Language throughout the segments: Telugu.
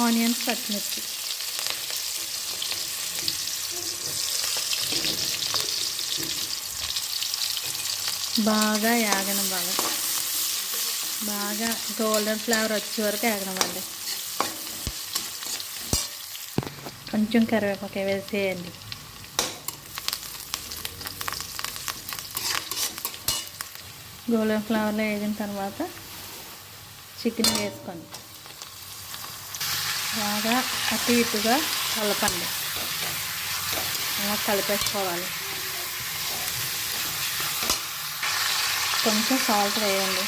ఆనియన్స్ పచ్చిమిర్చి. బాగా యాగనం బాగా. బాగా గోల్డెన్ ఫ్లేవర్ వచ్చే వరకు యాగనివ్వండి కొంచెం కరివేపాకు వేసేయండి గోల్డెన్ ఫ్లేవర్లో వేగిన తర్వాత చికెన్ వేసుకోండి. బాగా అటు ఇటుగా కలపండి. అలా కలిపేసుకోవాలి. కొంచెం సాల్ట్ వేయండి.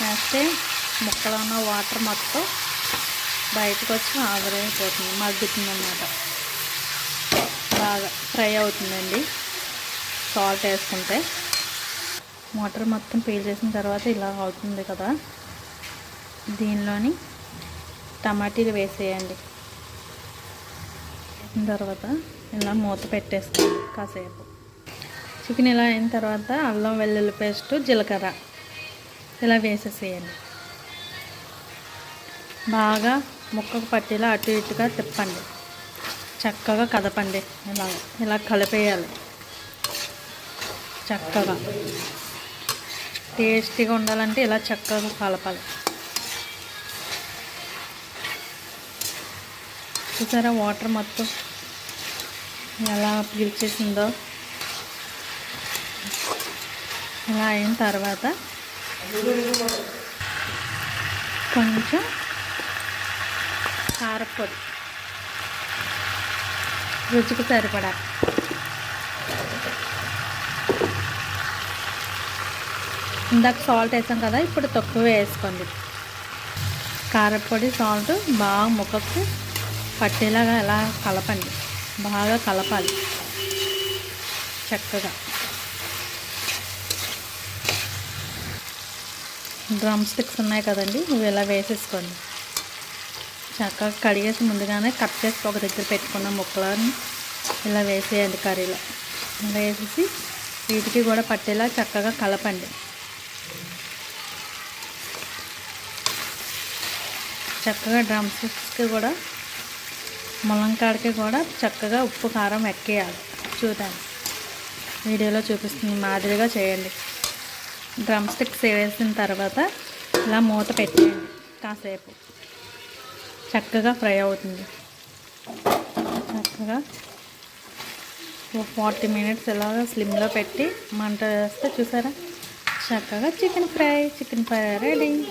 వేస్తే ముక్కలో ఉన్న వాటర్ మొత్తం బయటకు వచ్చి ఆవిరైపోతుంది మగ్గుతుంది అన్నమాట బాగా ఫ్రై అవుతుందండి. సాల్ట్ వేసుకుంటే. వాటర్ మొత్తం పీల్ చేసిన తర్వాత ఇలా అవుతుంది కదా. దీనిలోని టమాటీలు వేసేయండి. వేసిన తర్వాత ఇలా మూత పెట్టేసుకోండి కాసేపు. చికెన్ ఇలా అయిన తర్వాత అల్లం వెల్లుల్లి పేస్ట్ జీలకర్ర ఇలా వేసేసేయండి. బాగా ముక్కకు పట్టేలా అటు ఇటుగా తిప్పండి. చక్కగా కదపండి. ఇలా ఇలా కలిపేయాలి. చక్కగా. టేస్టీగా ఉండాలంటే ఇలా చక్కగా కలపాలి. చూసారా వాటర్ మొత్తం ఎలా పీల్చేసిందో ఇలా అయిన తర్వాత కొంచెం కారపొడి రుచికి సరిపడా. ఇందాక సాల్ట్ వేసాం కదా ఇప్పుడు తక్కువ వేసుకోండి. కారపొడి సాల్ట్ బాగా ముఖకు పట్టేలాగా ఎలా కలపండి. బాగా కలపాలి. చక్కగా. డ్రమ్ స్టిక్స్ ఉన్నాయి కదండి ఇవి ఇలా వేసేసుకోండి. చక్కగా కడిగేసి ముందుగానే కట్ చేసి ఒక దగ్గర పెట్టుకున్న ముక్కలని ఇలా వేసేయండి కర్రీలో. వేసేసి వీటికి కూడా పట్టేలా చక్కగా కలపండి. చక్కగా డ్రమ్ స్టిక్స్కి కూడా ములంకాడకి కూడా చక్కగా ఉప్పు కారం ఎక్కేయాలి. చూద్దాం. వీడియోలో చూపిస్తుంది మాదిరిగా చేయండి. డ్రమ్ స్టిక్స్ వేసిన తర్వాత ఇలా మూత పెట్టేయండి కాసేపు. చక్కగా ఫ్రై అవుతుంది. చక్కగా ఒక ఫార్టీ మినిట్స్ ఇలాగ స్లిమ్లో పెట్టి మంట వేస్తే చూసారా? చక్కగా chicken fry chicken fry ready.